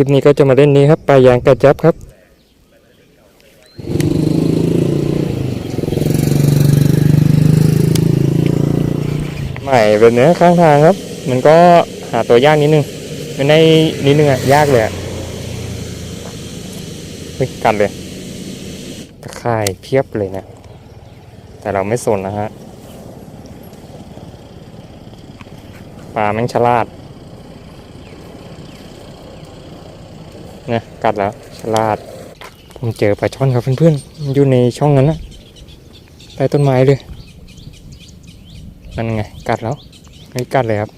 ลิปนี้ก็จะมาเล่นนี้ครับปลายางกระจับครับ ใหม่เป็นเนื้อข้างทางครับ มันก็หาตัวยากนิดนึงไม่ได้นิดนึงอะยากเลยอะเฮ้ยกัดเลยตะข่ายเพียบเลยเนะแต่เราไม่สนนะฮะปลาแม่งฉลาดเนี่ยกัดแล้วฉลาดผมเจอปลาช่อนครับเพื่อนๆอยู่ในช่องนั้นนะใต้ต้นไม้เลยนั่นไงกัดแล้วไม่กัดเลยครับ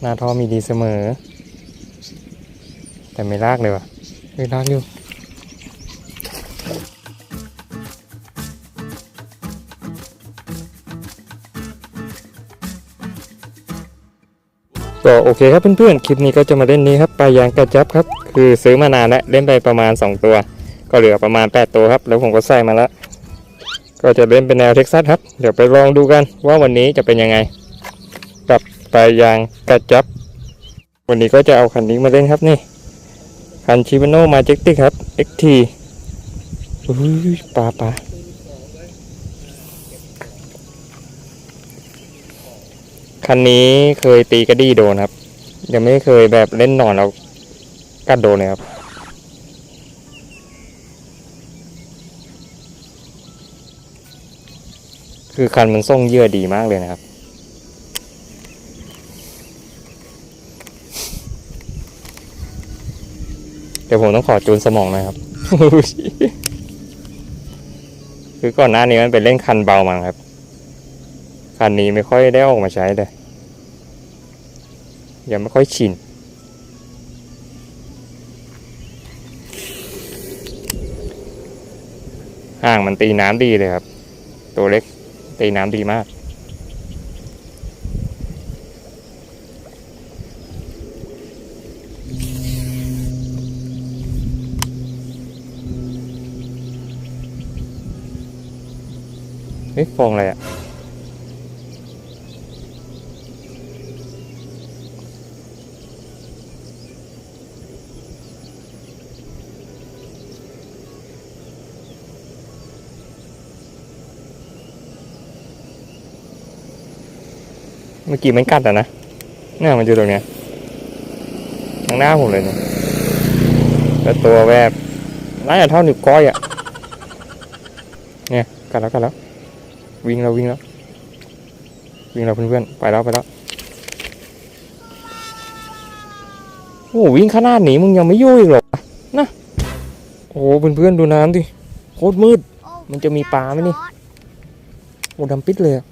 หน้าท่อมีดีเสมอ แต่ไม่ลากเลยว่ะไม่ลากอยู่ ก็โอเคครับเพื่อนๆ คลิปนี้ก็จะมาเล่นนี้ครับปลายางกระจับครับ คือซื้อมานานแล้วเล่นไปประมาณ 2 ตัว ก็เหลือประมาณ 8 ตัวครับ แล้วผมก็ใส่มาแล้ว ก็จะเล่นเป็นแนวเท็กซัสครับ เดี๋ยวไปลองดูกันว่าวันนี้จะเป็นยังไง กับปลายางกระจับ วันนี้ก็จะเอาคันนี้มาเล่นครับนี่ คันชิบ a โนมาเจ c ติครับ XT อุ้ยปลาปลา คันนี้เคยตีกระดี้โดนครับ ยังไม่เคยแบบเล่นหนอนแล้วกัดโดนเลยครับคือคันมันส่งเยื่อดีมากเลยนะครับ เดี๋ยวผมต้องขอจูนสมองหนะครับ คือก่อนหน้านี้มันเป็นเล่นคันเบามาครับ คันนี้ไม่ค่อยได้ออกมาใช้เลย ยังไม่ค่อยชินห่างมันตีน้ำดีเลยครับ ตัวเล็กตีน้ำดีมาก เฮ้ยฟองอะไรอะ กี้มันกัดอะนะเนี่ยมันอยู่ตรงเนี้ยทางหน้าผมเลยเนี่ยแล้วตัวแบบน่าจะเท่านิ้วก้อยอะเนี่ยกัดแล้วกัดแล้ว วิ่งแล้ววิ่งแล้ว วิ่งแล้วเพื่อนๆไปแล้วไปแล้วโอ้วิ่งขนาดนี้มึงยังไม่ยุ่ยหรอวะนะโอ้เพื่อนๆดูน้ำดิโคตรมืด มันจะมีปลาไหมนี่โอ้ดำปิดเลยอะ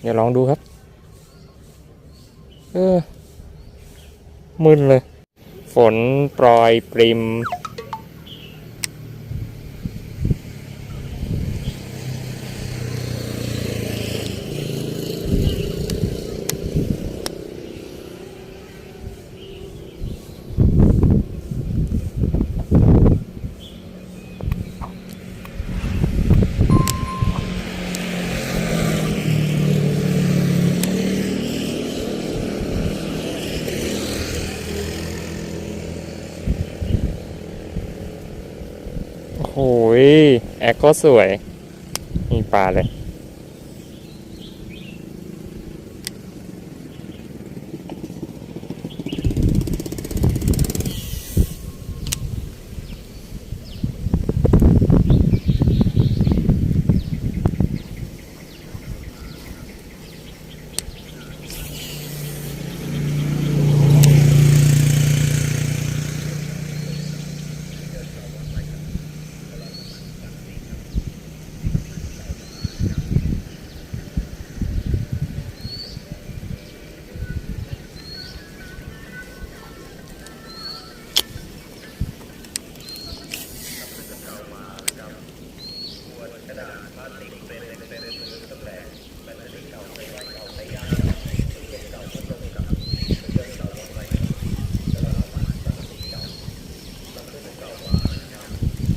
เดี๋ยวลองดูครับ เออมึนเลย ฝนปล่อยปริม แอคก็สวย มีปลาเลย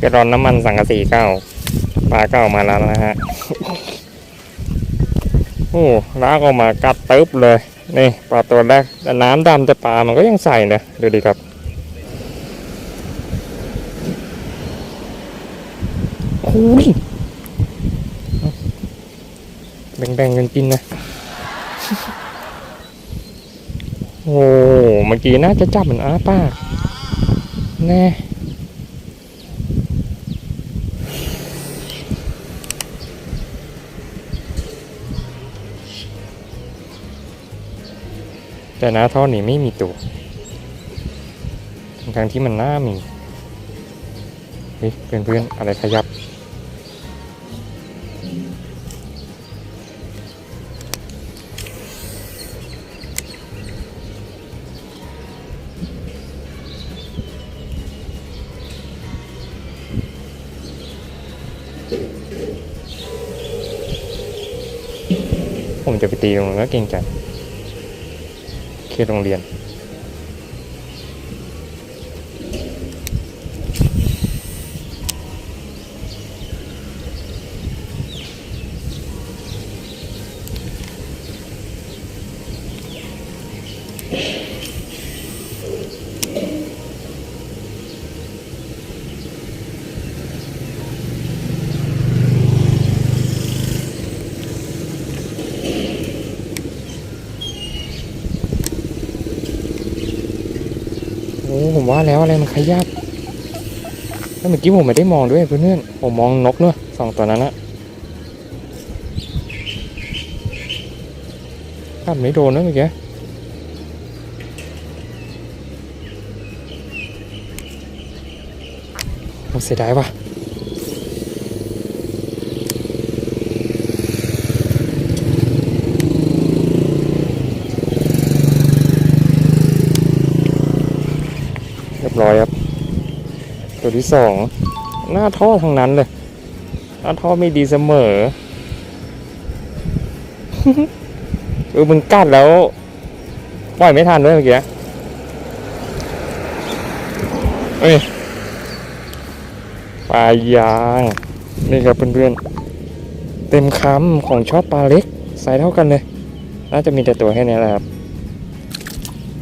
กระดอนน้ำมันสังกะสีเก้าปลาเก้ามาแล้วนะฮะโอ้ลากออกมากัดตึ๊บเลย นี่ปลาตัวแรกแต่น้ำดำแต่ปลามันก็ยังใสนะดูดิครับโอ้ยแบ่งๆกันกินนะ โอ้เมื่อกี้น่าจะจับเหมือนอ้าปากแน่ แต่หน้าท่อนี้ไม่มีตัวทั้งที่มันน่ามีเฮ้ยเพื่อนๆอะไรขยับ ผมจะไปตีมันก็เกรงใจ เขตโรงเรียน ว่าแล้วอะไรมันขยับแล้วเมื่อกี้ผมไม่ได้มองด้วยเพื่อนๆผมมองนกเนอะสองตัวนั้นอะภาพไม่โดนนะเมื่อกี้โอ้เสียดายว่ะเรียบร้อยครับ ตัวที่สองหน้าท่อทั้งนั้นเลยหน้าท่อไม่ดีเสมอเออมันกัดแล้วปล่อยไม่ทันด้วยเมื่อกี้เอ้ยปลายางนี่ครับเพื่อนๆเต็มคำของชอบปลาเล็กไซส์เท่ากันเลย น่าจะมีแต่ตัวแค่นี้แหละครับ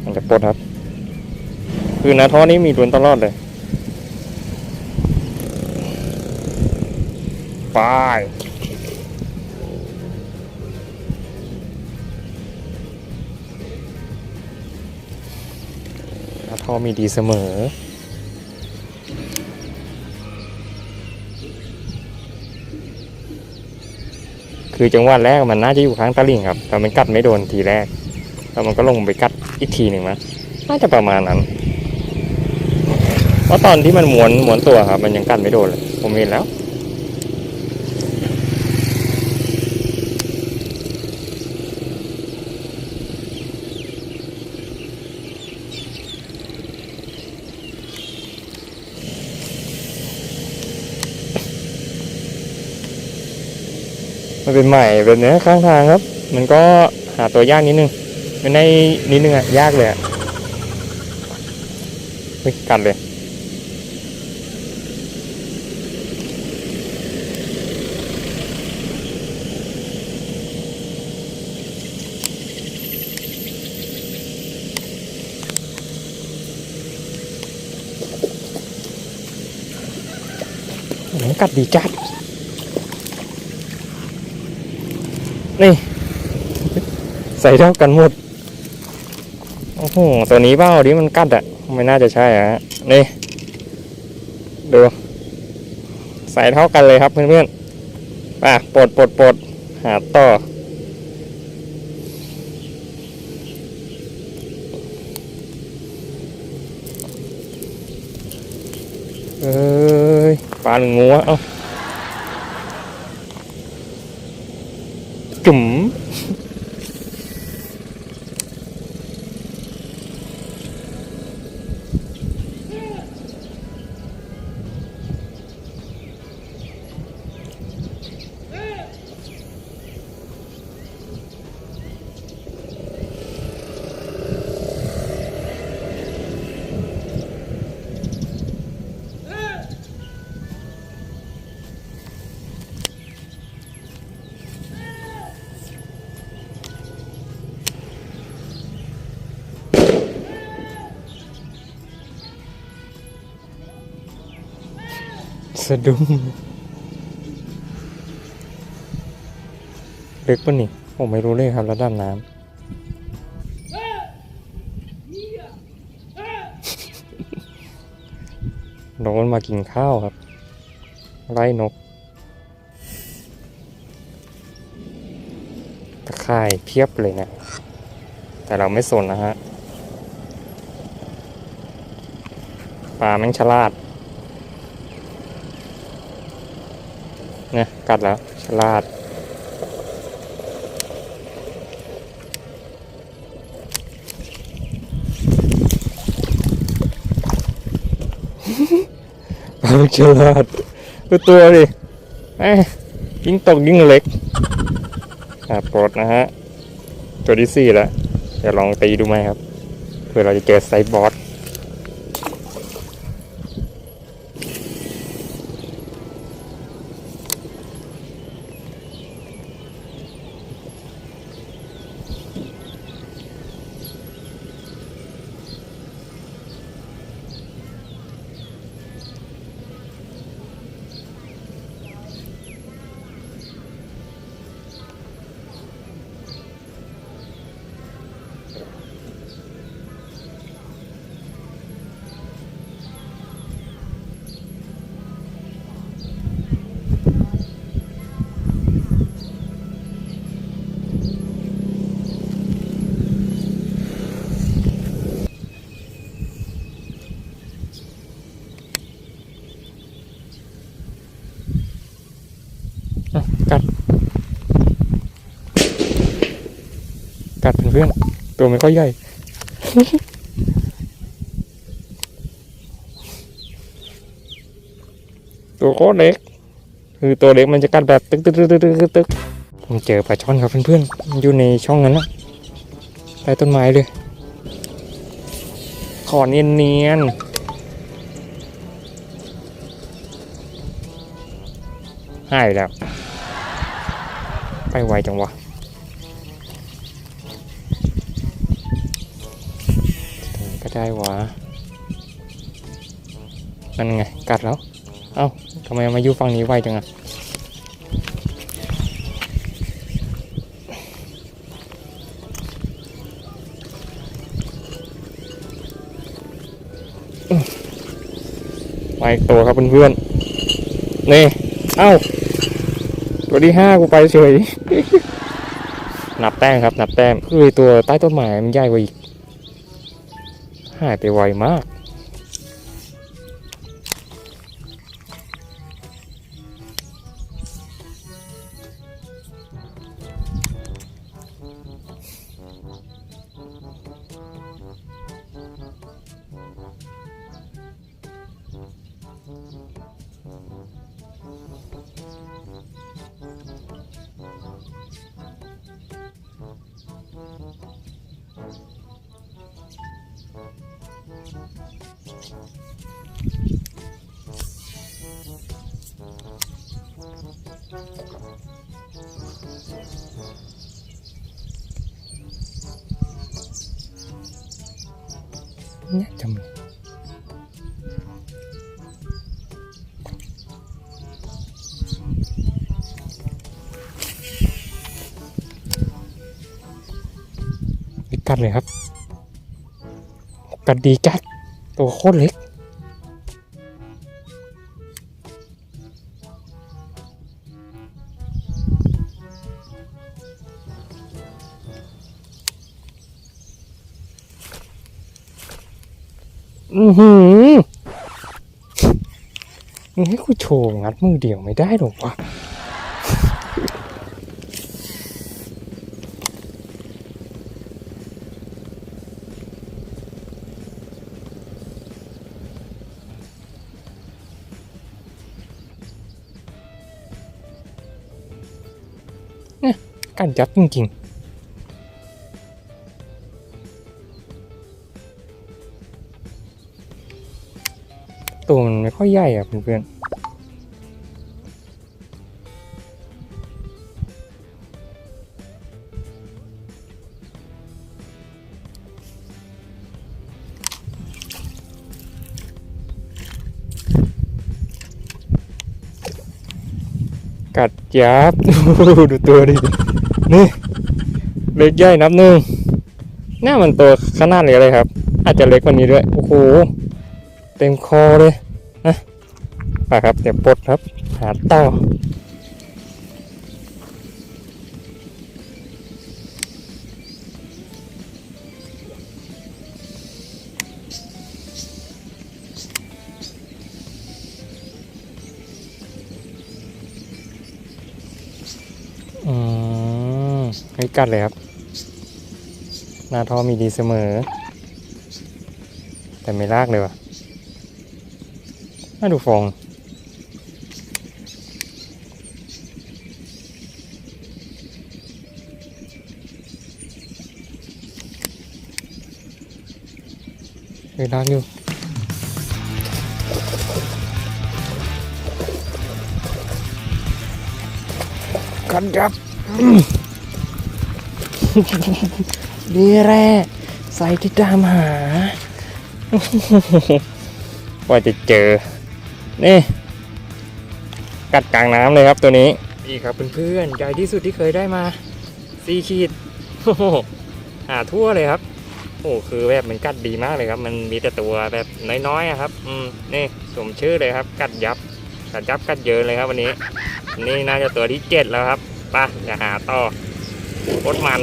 มันจะปลดครับ คือหน้าท่อนี้มีล้วนตลอดเลย ไปท่อมีดีเสมอคือจังหวะแรกมันน่าจะอยู่ข้างตะลิ่งครับ แต่มันกัดไม่โดนทีแรก แล้วมันก็ลงไปกัดอีกทีหนึ่งมั้ยน่าจะประมาณนั้น เพราะตอนที่มันหมุนหมุนตัวครับ มันยังกัดไม่โดนเลย ผมเห็นแล้ว มันเป็นใหม่แบบเนี้ยข้างทางครับ มันก็หาตัวยากนิดนึงมันในนิดนึงอะยากเลยอะกันเลยกัดดีจัด นี่ ใส่เท่ากันหมด โอ้โห ตัวนี้เบ้าดิมันกัดอะไม่น่าจะใช่อะฮะนี่ ดู ใส่เท่ากันเลยครับเพื่อนๆอะปลดปลดปลดหาต่อ เอ้ยปลาหนึ่งงัว เอ้า จุ๋ สะดุ้งลึกปะนี่ผมไม่รู้เลยครับระดับน้ำนกมันมากินข้าวครับ ไล่นก ตะข่ายเพียบเลยเนะ แต่เราไม่สนนะฮะปลาแม่งฉลาด เนี่ยกัดแล้วฉลาด ปลาฉลาดดูตัวดิแหม่ยิ่งตกยิ่งเล็กอะปลดนะฮะ ตัวที่สี่แล้วเดี๋ยวลองตีดูไหมครับเพื่อเราจะเจอไซบอส เพื่อนตัวไม่ค่อยใหญ่ตัวโคตรเล็กคือตัวเล็กมันจะกัดแบบตึกตึกตึกตึกตึกตึกตึกผมเจอปลาช่อนครับเพื่อนๆมันอยู่ในช่องนั้นนะใต้ต้นไม้เลย ขอเนียนเนียนๆหายแล้ว ไปไวจังวะ ได้วะนั่นไง กัดแล้ว เอ้าทำไมมาอยู่ฝั่งนี้ไวจังอะอื้อมาอีกตัวครับเพื่อนๆ นี่ เอ้า ตัวที่ห้ากูไปเฉย นับแต้มครับ นับแต้มคือตัวใต้ต้นไม้มันใหญ่กว่าอีก หายไปไวมาก เนี่ยจำไม่กัดเลยครับกัดดีจัดตัวโคตรเล็ก อือหือมึงให้กูโชว์งัดมือเดียวไม่ได้หรอกวะเนี่ยกันจับจริงๆ ตัวมันไม่ค่อยใหญ่อะเพื่อนกัดยับดูตัวดิ นี่เล็กใหญ่นับหนึ่งหน้ามันตัวขนาดนี้เลยครับ อาจจะเล็กกว่านี้ด้วย โอ้โห เต็มคอเลยนะไปครับเดี๋ยวปลดครับ หาต่ออืมให้กัดเลยครับ หน้าท่อมีดีเสมอ แต่ไม่ลากเลยว่ะ น่าดูฟอง เฮ้ยลากอยู่กันยับนี่แหละไซที่ตามหาว่าจะเจอ นี่ กัดกลางน้ำเลยครับตัวนี้ นี่ครับเพื่อนๆใหญ่ที่สุดที่เคยได้มาสี่ขีดโอ้โหหาทั่วเลยครับ โอ้คือแบบมันกัดดีมากเลยครับ มันมีแต่ตัวแบบน้อยๆครับ อืมนี่สมชื่อเลยครับ กัดยับ กัดยับกัดเยินเลยครับวันนี้ นี่น่าจะตัวที่เจ็ดแล้วครับไป่ะจะหาต่อโคตรมัน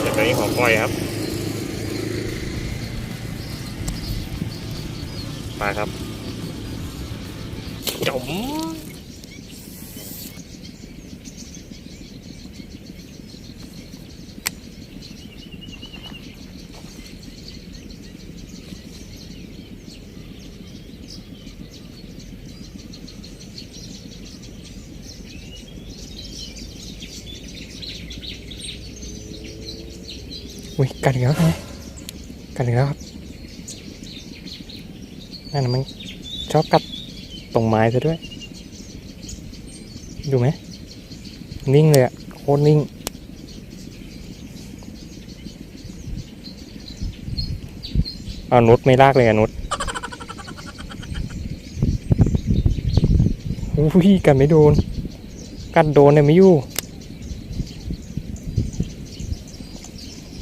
แต่ตัวนี้ของปล่อยครับไปครับ จมอุ้ยกัดอีกแล้วไงกัดอีกแล้วครับนั่นนะมันชอบกัดต รงไม้ซะด้วย ดูไหม นิ่งเลยอะโคตรนิ่งเอานุดไม่ลากเลยอะนุดอุ้ยกัดไม่โดน กัดโดนเนี่ยไม่อยู่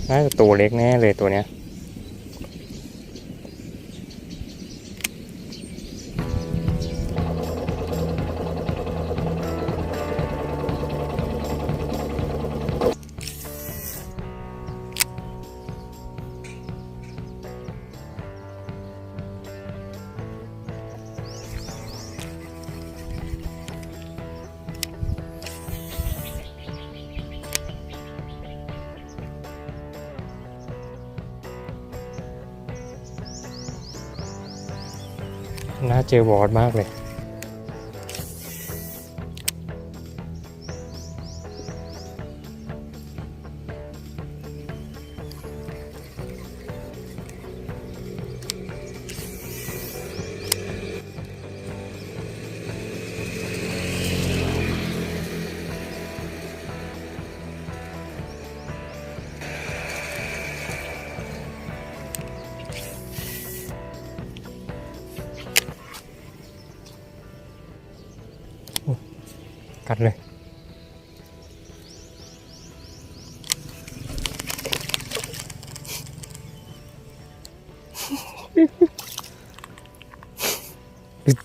น่าจะตัวเล็กแน่เลยตัวเนี้ย เจอวอร์ดมากเลย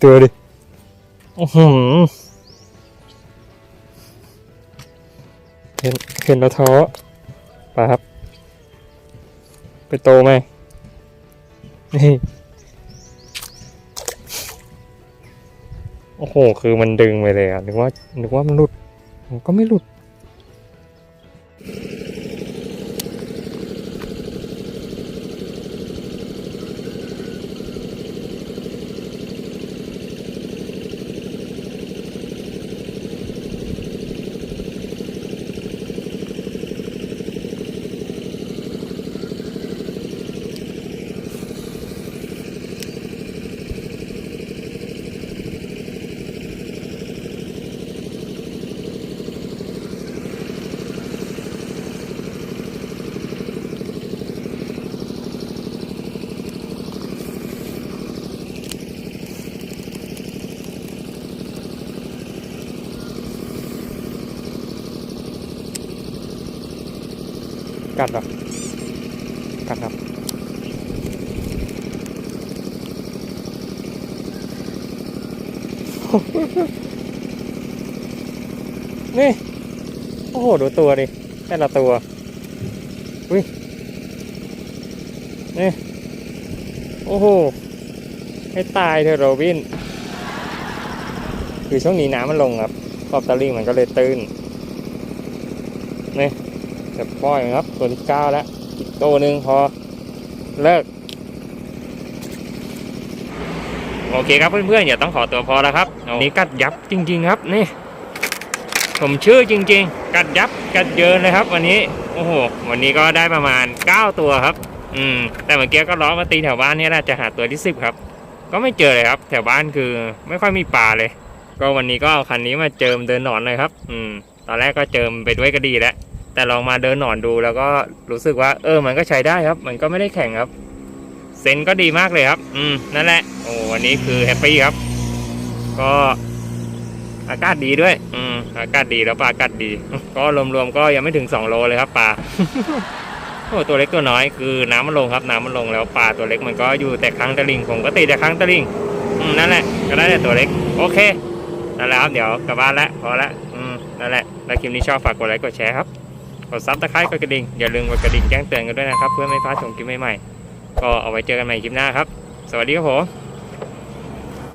ดูตัวดิอือหือเห็นเห็นแล้วท้อไปครับ ไปโตไหมนี่โอ้โห คือมันดึงไปเลยอะ นึกว่า นึกว่ามันหลุด มันก็ไม่หลุด กัดหรอกัดครับนี่ โอ้โห ดูตัวดิแต่ละตัว อุ้ย นี่ โอ้โห ให้ตายเถอะโรบิน คือช่วงนี้น้ำมันลงครับขอบตะลิ่งมันก็เลยตื้น นี่ จะปล่อยมันครับ ตัวที่เก้าแล้ว อีกตัวหนึ่งพอเลิก โอเคครับเพื่อนๆอย่าต้องขอตัวพอแล้วครับนี่กัดยับจริง ๆ ครับนี่ ผมชื่อจริง ๆ กัดยับกัดเยินเลยครับ วันนี้โอ้โหวันนี้ก็ได้ประมาณ 9 ตัวครับ อืม แต่เมื่อกี้ก็ล้อมาตีแถวบ้านเนี่ยน่าจะหาตัวที่สิบครับ ก็ไม่เจอเลยครับ แถวบ้านคือไม่ค่อยมีปลาเลย ก็วันนี้ก็เอาคันนี้มาเจิมเดินหนอนเลยครับ อืม ตอนแรกก็เจิมไปด้วยก็ดีแล้ว แต่ลองมาเดินหนอนดูแล้วก็รู้สึกว่า เออ มันก็ใช้ได้ครับ มันก็ไม่ได้แข็งครับ เซนก็ดีมากเลยครับ อืม นั่นแหละ โอ้วันนี้คือแฮปปี้ครับ ก็อากาศดีด้วย อืม อากาศดีแล้วปลาอากาศดี ก็รวมๆก็ยังไม่ถึง2โลเลยครับปลา โอ้ตัวเล็กตัวน้อยคือน้ำมันลงครับ น้ำมันลงแล้วปลาตัวเล็กมันก็อยู่แต่ค้างตะลิงผมก็ตีแต่ค้างตะลิงอืมนั่นแหละ ก็ได้แต่ตัวเล็ก โอเคนั่นแหละครับ เดี๋ยวกลับบ้านแล้วพอละอืม นั่นแหละถ้าคลิปนี้ชอบฝากกดไลค์กดแชร์ครับ กดซับตะไคร้กดกระดิ่งอย่าลืมกดกระดิ่งแจ้งเตือนกันด้วยนะครับ เพื่อไม่พลาดชมคลิปใหม่ๆก็เอาไว้เจอกันใหม่คลิปหน้าครับ สวัสดีครับผม